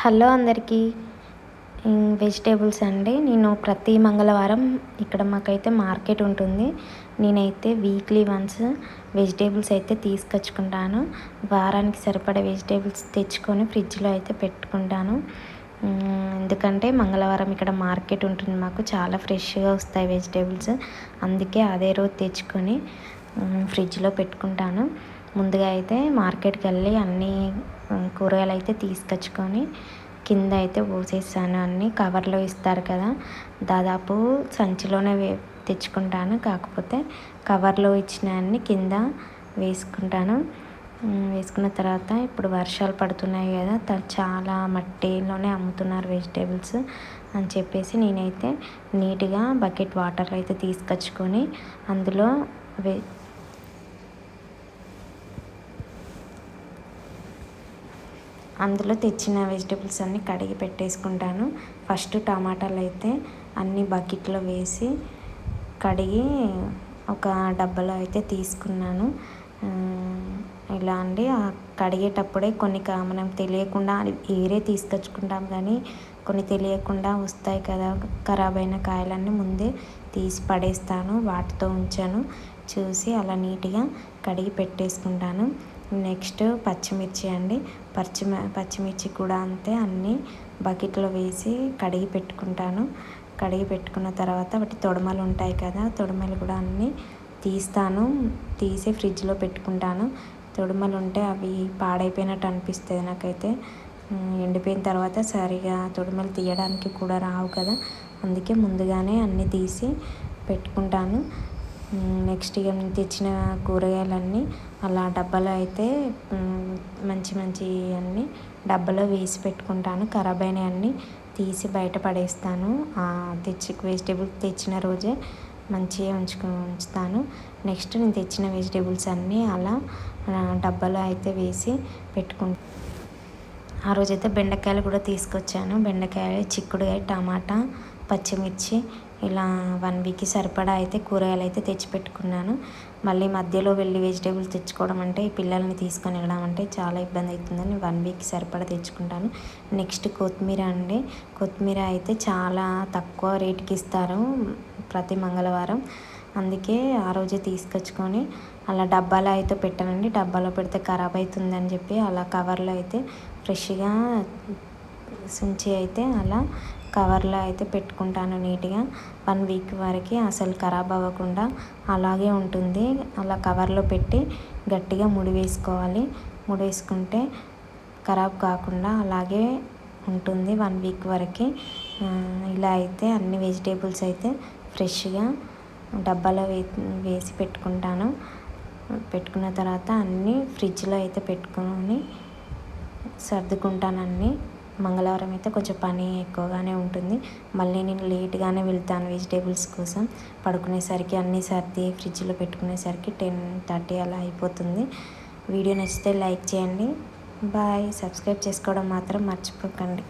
Hello అందరికీ. Vegetables అండి. నేను ప్రతి మంగళవారం ఇక్కడ మాకైతే మార్కెట్ ఉంటుంది. నేనైతే వీక్లీ వన్స్ వెజిటేబుల్స్ అయితే తీసుకొచ్చుకుంటాను. వారానికి సరిపడే వెజిటేబుల్స్ తెచ్చుకొని ఫ్రిడ్జ్లో అయితే పెట్టుకుంటాను. ఎందుకంటే మంగళవారం ఇక్కడ మార్కెట్ ఉంటుంది. మాకు చాలా ఫ్రెష్గా వస్తాయి వెజిటేబుల్స్. అందుకే అదే రోజు తెచ్చుకొని ఫ్రిడ్జ్లో పెట్టుకుంటాను. ముందుగా అయితే మార్కెట్కి వెళ్ళి అన్నీ కూరగాయలు అయితే తీసుకొచ్చుకొని కింద అయితే పోసేసాను. అన్నీ కవర్లో ఇస్తారు కదా. దాదాపు సంచిలోనే వే తెచ్చుకుంటాను. కాకపోతే కవర్లో ఇచ్చిన అన్ని కింద వేసుకుంటాను. వేసుకున్న తర్వాత ఇప్పుడు వర్షాలు పడుతున్నాయి కదా. చాలా మట్టిలోనే అమ్ముతున్నారు వెజిటేబుల్స్ అని చెప్పేసి నేనైతే నీట్గా బకెట్ వాటర్ అయితే తీసుకొచ్చుకొని అందులో అందులో తెచ్చిన వెజిటేబుల్స్ అన్నీ కడిగి పెట్టేసుకుంటాను. ఫస్ట్ టమాటాలు అయితే అన్ని బకెట్లో వేసి కడిగి ఒక డబ్బాలో అయితే తీసుకున్నాను. ఇలా అండి కడిగేటప్పుడే కొన్ని మనం తెలియకుండా ఏరే తీసుకొచ్చుకుంటాం కానీ కొన్ని తెలియకుండా వస్తాయి కదా ఖరాబ్ అయిన కాయలన్నీ ముందే తీసి పడేస్తాను వాటితో ఉంచాను. చూసి అలా నీట్గా కడిగి పెట్టేసుకుంటాను. నెక్స్ట్ పచ్చిమిర్చి అండి. పచ్చి పచ్చిమిర్చి కూడా అంతే. అన్నీ బకెట్లో వేసి కడిగి పెట్టుకుంటాను. కడిగి పెట్టుకున్న తర్వాత వాటి తొడమలు ఉంటాయి కదా తొడమలు కూడా అన్నీ తీస్తాను. తీసి ఫ్రిడ్జ్లో పెట్టుకుంటాను. తొడమలు ఉంటే అవి పాడైపోయినట్టు అనిపిస్తుంది నాకైతే. ఎండిపోయిన తర్వాత సరిగా తొడమలు తీయడానికి కూడా రావు కదా. అందుకే ముందుగానే అన్నీ తీసి పెట్టుకుంటాను. నెక్స్ట్ ఇక తెచ్చిన కూరగాయలన్నీ అలా డబ్బాలో అయితే మంచి మంచి అన్నీ డబ్బాలో వేసి పెట్టుకుంటాను. ఖరాబ్ అయినవన్నీ తీసి బయట పడేస్తాను. తెచ్చి వెజిటేబుల్ తెచ్చిన రోజే మంచిగా ఉంచుకు ఉంచుతాను. నెక్స్ట్ నేను తెచ్చిన వెజిటేబుల్స్ అన్నీ అలా డబ్బాలో అయితే వేసి పెట్టుకుంటాను ఆ రోజైతే బెండకాయలు కూడా తీసుకొచ్చాను. బెండకాయ చిక్కుడుకాయ టమాటా పచ్చిమిర్చి ఇలా వన్ వీక్కి సరిపడా అయితే కూరగాయలు అయితే తెచ్చిపెట్టుకున్నాను. మళ్ళీ మధ్యలో వెళ్ళి వెజిటేబుల్స్ తెచ్చుకోవడం అంటే పిల్లల్ని తీసుకొని వెళ్ళడం అంటే చాలా ఇబ్బంది అవుతుందని వన్ వీక్ సరిపడా తెచ్చుకుంటాను. నెక్స్ట్ కొత్తిమీర అండి. కొత్తిమీర అయితే చాలా తక్కువ రేటుకి ఇస్తారు ప్రతి మంగళవారం. అందుకే ఆ రోజే తీసుకొచ్చుకొని అలా డబ్బాలో అయితే పెట్టానండి. డబ్బాలో పెడితే ఖరాబ్ అవుతుందని చెప్పి అలా కవర్లో అయితే ఫ్రెష్గా సంచి అయితే అలా కవర్లో అయితే పెట్టుకుంటాను నీట్గా. వన్ వీక్ వరకు అసలు ఖరాబ్ అవ్వకుండా అలాగే ఉంటుంది. అలా కవర్లో పెట్టి గట్టిగా ముడి వేసుకోవాలి. ముడి వేసుకుంటే ఖరాబ్ కాకుండా అలాగే ఉంటుంది వన్ వీక్ వరకు. ఇలా అయితే అన్ని వెజిటేబుల్స్ అయితే ఫ్రెష్గా డబ్బాలో వే వేసి పెట్టుకుంటాను. పెట్టుకున్న తర్వాత అన్నీ ఫ్రిడ్జ్లో అయితే పెట్టుకొని సర్దుకుంటాను అన్నీ. మంగళవారం అయితే కొంచెం పని ఎక్కువగానే ఉంటుంది. మళ్ళీ నేను లేట్గానే వెళ్తాను వెజిటేబుల్స్ కోసం. పడుకునేసరికి అన్నీ సర్ది ఫ్రిడ్జ్లో పెట్టుకునేసరికి టెన్ థర్టీ అలా అయిపోతుంది. వీడియో నచ్చితే లైక్ చేయండి. బాయ్. సబ్స్క్రైబ్ చేసుకోవడం మాత్రం మర్చిపోకండి.